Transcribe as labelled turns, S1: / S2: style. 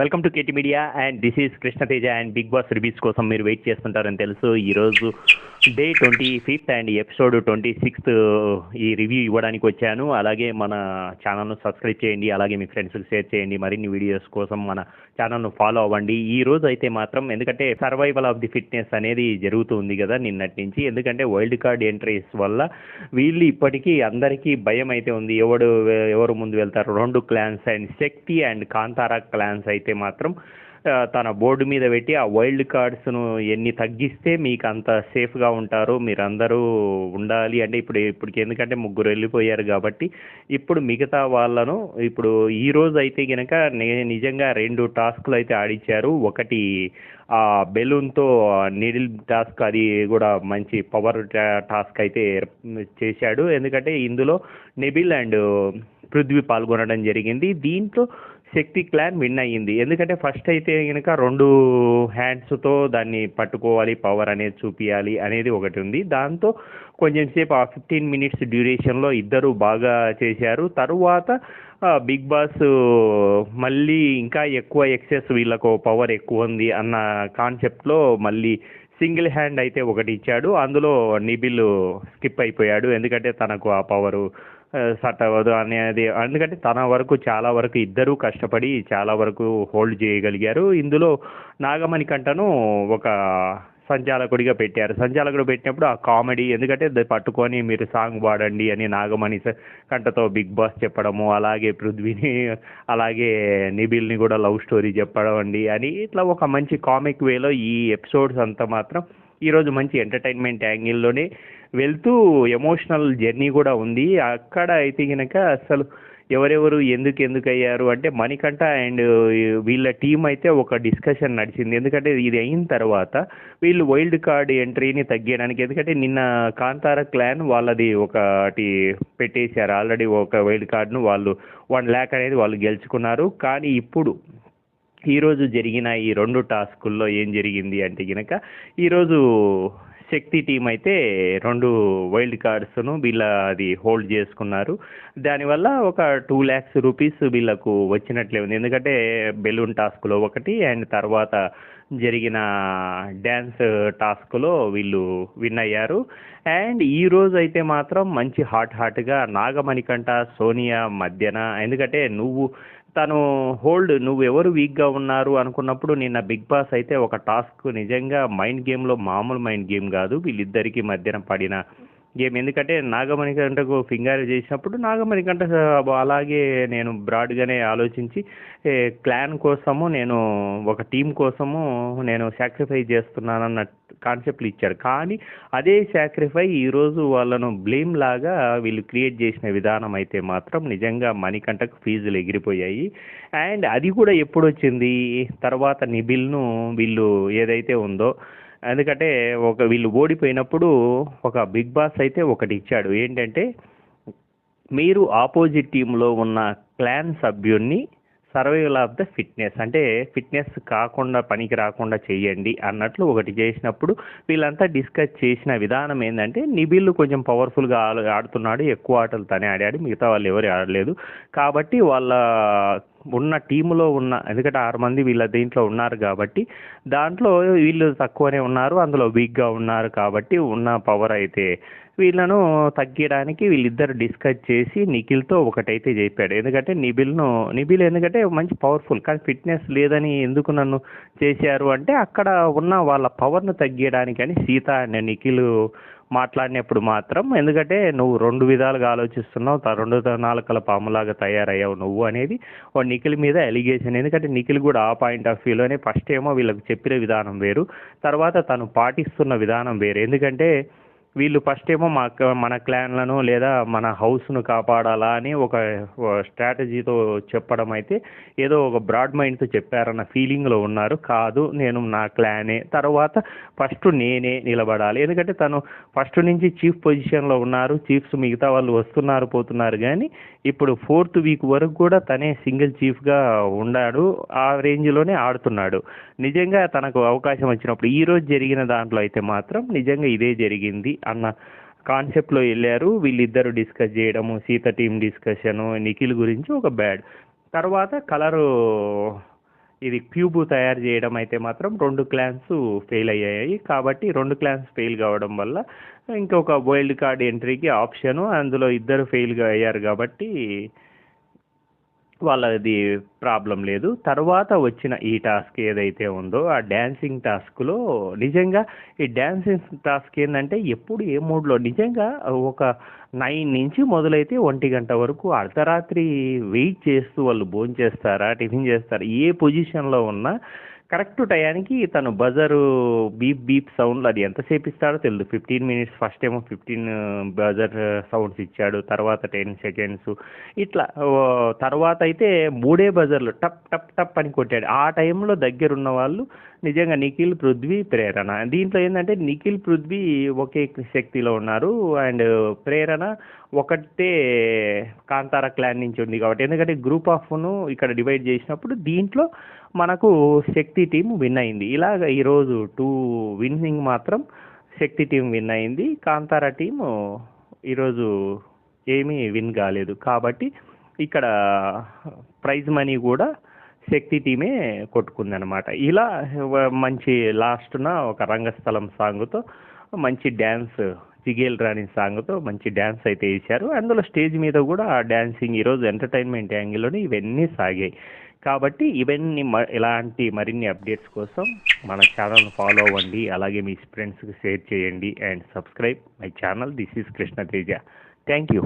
S1: Welcome to KT media and this is Krishnateja and Bigg Boss reviews కోసం మీరు wait చేస్తుంటారని తెలుసు. ఈరోజు day twenty fifth and episode twenty sixth ఈ review ఇవ్వడానికి వచ్చాను. అలాగే మన ఛానల్ను సబ్స్క్రైబ్ చేయండి అలాగే మీ ఫ్రెండ్స్కి షేర్ చేయండి మరిన్ని వీడియోస్ కోసం మన ఛానల్ను ఫాలో అవ్వండి. ఈ రోజు అయితే మాత్రం ఎందుకంటే సర్వైవల్ ఆఫ్ ది ఫిట్నెస్ అనేది జరుగుతుంది కదా నిన్నటి నుంచి. ఎందుకంటే వైల్డ్ కార్డ్ ఎంట్రీస్ వల్ల వీళ్ళు ఇప్పటికీ అందరికీ భయం అయితే ఉంది. ఎవడు ఎవరు ముందు వెళ్తారు? రెండు clans and Shakti and Kantara clans అయితే మాత్రం తన బోర్డు మీద పెట్టి ఆ వైల్డ్ కార్డ్స్ను ఎన్ని తగ్గిస్తే మీకు అంత సేఫ్గా ఉంటారు మీరందరూ ఉండాలి. అంటే ఇప్పుడు ఇప్పటికి ఎందుకంటే ముగ్గురు వెళ్ళిపోయారు కాబట్టి ఇప్పుడు మిగతా వాళ్ళను ఇప్పుడు ఈ రోజు అయితే కనుక నిజంగా రెండు టాస్క్లు అయితే ఆడిచ్చారు ఒకటి ఆ బెలూన్తో నీడిల్ టాస్క్ అది కూడా మంచి పవర్ టాస్క్ అయితే చేశాడు. ఎందుకంటే ఇందులో నెబిల్ అండ్ పృథ్వీ పాల్గొనడం జరిగింది. దీంట్లో శక్తి క్లాన్ విన్ అయ్యింది. ఎందుకంటే ఫస్ట్ అయితే కనుక రెండు హ్యాండ్స్తో దాన్ని పట్టుకోవాలి పవర్ అనేది చూపించాలి అనేది ఒకటి ఉంది. దాంతో కొంచెం సేపు ఆ ఫిఫ్టీన్ మినిట్స్ డ్యూరేషన్లో ఇద్దరు బాగా చేశారు. తరువాత బిగ్ బాస్ మళ్ళీ ఇంకా ఎక్కువ ఎక్సెస్ వీళ్ళకు పవర్ ఎక్కువ ఉంది అన్న కాన్సెప్ట్లో మళ్ళీ సింగిల్ హ్యాండ్ అయితే ఒకటి ఇచ్చాడు. అందులో నిబిల్ స్కిప్ అయిపోయాడు. ఎందుకంటే తనకు ఆ పవరు సట్ అవ్వదు అనేది ఎందుకంటే తన వరకు చాలా వరకు ఇద్దరూ కష్టపడి చాలా వరకు హోల్డ్ చేయగలిగారు. ఇందులో నాగమణి కంటను ఒక సంచాలకుడిగా పెట్టారు. సంచాలకుడు పెట్టినప్పుడు ఆ కామెడీ ఎందుకంటే పట్టుకొని మీరు సాంగ్ పాడండి అని నాగమణి కంటతో బిగ్ బాస్ చెప్పడము అలాగే పృథ్వీని అలాగే నిబిల్ని కూడా లవ్ స్టోరీ చెప్పడం అండి అని ఇట్లా ఒక మంచి కామిక్ వేలో ఈ ఎపిసోడ్స్ అంతా మాత్రం ఈరోజు మంచి ఎంటర్టైన్మెంట్ యాంగిల్లోనే వెళ్తూ ఎమోషనల్ జర్నీ కూడా ఉంది. అక్కడ అయితే కనుక అసలు ఎవరెవరు ఎందుకు ఎందుకు అయ్యారు అంటే మణికంఠ అండ్ వీళ్ళ టీం అయితే ఒక డిస్కషన్ నడిచింది. ఎందుకంటే ఇది అయిన తర్వాత వీళ్ళు వైల్డ్ కార్డ్ ఎంట్రీని తగ్గించడానికి ఎందుకంటే నిన్న కాంతార క్లాన్ వాళ్ళది ఒకటి పెట్టేశారు. ఆల్రెడీ ఒక వైల్డ్ కార్డ్ను వాళ్ళు వన్ ల్యాక్ అనేది వాళ్ళు గెలుచుకున్నారు. కానీ ఇప్పుడు ఈరోజు జరిగిన ఈ రెండు టాస్కుల్లో ఏం జరిగింది అంటే కనుక ఈరోజు శక్తి టీం అయితే రెండు వైల్డ్ కార్డ్స్ను వీళ్ళ అది హోల్డ్ చేసుకున్నారు. దానివల్ల ఒక టూ ల్యాక్స్ రూపీస్ వీళ్ళకు వచ్చినట్లే ఉంది. ఎందుకంటే బెలూన్ టాస్క్లో ఒకటి అండ్ తర్వాత జరిగిన డ్యాన్స్ టాస్క్లో వీళ్ళు విన్ అయ్యారు. అండ్ ఈ రోజు అయితే మాత్రం మంచి హాట్ హాట్గా నాగమణికంట సోనియా మధ్యన. ఎందుకంటే నువ్వు తను హోల్డ్ నువ్వు ఎవరు వీక్గా ఉన్నారు అనుకున్నప్పుడు నిన్న బిగ్ బాస్ అయితే ఒక టాస్క్ నిజంగా మైండ్ గేమ్లో మామూలు మైండ్ గేమ్ కాదు. వీళ్ళిద్దరికీ మధ్యన పడిన గేమ్. ఎందుకంటే నాగమణికంటకు ఫింగర్ చేసినప్పుడు నాగమణికంట అలాగే నేను బ్రాడ్గానే ఆలోచించి క్లాన్ కోసము నేను ఒక టీం కోసము నేను సాక్రిఫైస్ చేస్తున్నానన్న కాన్సెప్ట్లు ఇచ్చారు కానీ అదే సాక్రిఫై ఈరోజు వాళ్ళను బ్లేమ్ లాగా వీళ్ళు క్రియేట్ చేసిన విధానం అయితే మాత్రం నిజంగా మణికంటకు ఫీజులు ఎగిరిపోయాయి. అండ్ అది కూడా ఎప్పుడు వచ్చింది తర్వాత నిబిల్ను వీళ్ళు ఏదైతే ఉందో ఎందుకంటే ఒక వీళ్ళు ఓడిపోయినప్పుడు ఒక బిగ్ బాస్ అయితే ఒకటి ఇచ్చాడు. ఏంటంటే మీరు ఆపోజిట్ టీంలో ఉన్న క్లాన్ సభ్యుణ్ణి సర్వైవల్ ఆఫ్ ద ఫిట్నెస్ అంటే ఫిట్నెస్ కాకుండా పనికి రాకుండా చేయండి అన్నట్లు ఒకటి చేసినప్పుడు వీళ్ళంతా డిస్కస్ చేసిన విధానం ఏంటంటే నిబిల్లు కొంచెం పవర్ఫుల్గా ఆడుతున్నాడు ఎక్కువ ఆటలు తనే ఆడాడు మిగతా వాళ్ళు ఎవరు ఆడలేదు. కాబట్టి వాళ్ళ ఉన్న టీములో ఉన్న ఎందుకంటే ఆరు మంది వీళ్ళ దీంట్లో ఉన్నారు కాబట్టి దాంట్లో వీళ్ళు తక్కువనే ఉన్నారు అందులో వీక్గా ఉన్నారు కాబట్టి ఉన్న పవర్ అయితే వీళ్ళను తగ్గించడానికి వీళ్ళిద్దరు డిస్కస్ చేసి నిఖిల్తో ఒకటైతే చెప్పాడు. ఎందుకంటే నిబిల్ను నిబిల్ ఎందుకంటే మంచి పవర్ఫుల్ కానీ ఫిట్నెస్ లేదని ఎందుకు నన్ను చేశారు అంటే అక్కడ ఉన్న వాళ్ళ పవర్ను తగ్గించడానికి అని సీత అండ్ నిఖిల్ మాట్లాడినప్పుడు మాత్రం ఎందుకంటే నువ్వు రెండు విధాలుగా ఆలోచిస్తున్నావు రెండు నాలుకల పాములాగా తయారయ్యావు నువ్వు అనేది ఓ నిఖిల్ మీద ఎలిగేషన్ ఎందుకంటే నిఖిల్ కూడా ఆ పాయింట్ ఆఫ్ వ్యూలోనే ఫస్ట్ ఏమో వీళ్ళకి చెప్పిన విధానం వేరు తర్వాత తను పాటిస్తున్న విధానం వేరు. ఎందుకంటే వీళ్ళు ఫస్ట్ ఏమో మా మన క్లాన్లను లేదా మన హౌస్ను కాపాడాలా అని ఒక స్ట్రాటజీతో చెప్పడం అయితే ఏదో ఒక బ్రాడ్ మైండ్తో చెప్పారన్న ఫీలింగ్లో ఉన్నారు. కాదు నేను నా క్లానే తర్వాత ఫస్ట్ నేనే నిలబడాలి. ఎందుకంటే తను ఫస్ట్ నుంచి చీఫ్ పొజిషన్లో ఉన్నారు. చీఫ్స్ మిగతా వాళ్ళు వస్తున్నారు పోతున్నారు కానీ ఇప్పుడు ఫోర్త్ వీక్ వరకు కూడా తనే సింగిల్ చీఫ్గా ఉన్నాడు ఆ రేంజ్లోనే ఆడుతున్నాడు. నిజంగా తనకు అవకాశం వచ్చినప్పుడు ఈరోజు జరిగిన దాంట్లో అయితే మాత్రం నిజంగా ఇదే జరిగింది. అన్న కాన్సెప్ట్లో వెళ్ళారు. వీళ్ళిద్దరు డిస్కస్ చేయడము సీత టీం డిస్కషను నిఖిల్ గురించి ఒక బ్యాడ్. తర్వాత కలరు ఇది క్యూబ్ తయారు చేయడం అయితే మాత్రం రెండు క్లాన్స్ ఫెయిల్ అయ్యాయి. కాబట్టి రెండు క్లాన్స్ ఫెయిల్ కావడం వల్ల ఇంకొక వైల్డ్ కార్డ్ ఎంట్రీకి ఆప్షను. అందులో ఇద్దరు ఫెయిల్గా అయ్యారు కాబట్టి వాళ్ళది ప్రాబ్లం లేదు. తర్వాత వచ్చిన ఈ టాస్క్ ఏదైతే ఉందో ఆ డ్యాన్సింగ్ టాస్క్లో నిజంగా ఈ డ్యాన్సింగ్ టాస్క్ ఏంటంటే ఎప్పుడు ఏ మూడ్లో నిజంగా ఒక నైన్ నుంచి మొదలైతే ఒంటి గంట వరకు అర్ధరాత్రి వెయిట్ చేస్తూ వాళ్ళు భోజనం చేస్తారా టిఫిన్ చేస్తారా ఏ పొజిషన్లో ఉన్నా కరెక్ట్ టయానికి తను బజరు బీప్ బీప్ సౌండ్లు అది ఎంతసేపు ఇస్తాడో తెలియదు ఫిఫ్టీన్ మినిట్స్ ఫస్ట్ ఏమో ఫిఫ్టీన్ బజర్ సౌండ్స్ ఇచ్చాడు. తర్వాత టెన్ సెకండ్స్. ఇట్లా తర్వాత అయితే మూడే బజర్లు టప్ టప్ టప్ అని కొట్టాడు. ఆ టైంలో దగ్గరున్న వాళ్ళు నిజంగా నిఖిల్ పృథ్వీ ప్రేరణ. దీంట్లో ఏంటంటే నిఖిల్ పృథ్వీ ఒకే శక్తిలో ఉన్నారు. అండ్ ప్రేరణ ఒకటే కాంతార క్లాన్ నుంచి ఉంది కాబట్టి. ఎందుకంటే గ్రూప్ ఆఫ్ను ఇక్కడ డివైడ్ చేసినప్పుడు దీంట్లో మనకు శక్తి టీం విన్ అయింది. ఇలాగ ఈరోజు టూ విన్నింగ్ మాత్రం శక్తి టీం విన్ అయింది. కాంతార టీం ఈరోజు ఏమీ విన్ కాలేదు. కాబట్టి ఇక్కడ ప్రైజ్ మనీ కూడా శక్తి టీమే కొట్టుకుందనమాట ఇలా మంచి లాస్ట్న ఒక రంగస్థలం సాంగ్తో మంచి డ్యాన్స్ జిగేల్ రాణి సాంగ్తో మంచి డ్యాన్స్ అయితే వేశారు. అందులో స్టేజ్ మీద కూడా ఆ డ్యాన్సింగ్ ఈరోజు ఎంటర్టైన్మెంట్ యాంగిల్లోనే ఇవన్నీ సాగాయి. కాబట్టి ఇవన్నీ మ ఇలాంటి మరిన్ని అప్డేట్స్ కోసం మన ఛానల్ ఫాలో అవ్వండి. అలాగే మీ ఫ్రెండ్స్కి షేర్ చేయండి. And subscribe my channel. This is Krishna Teja. Thank you.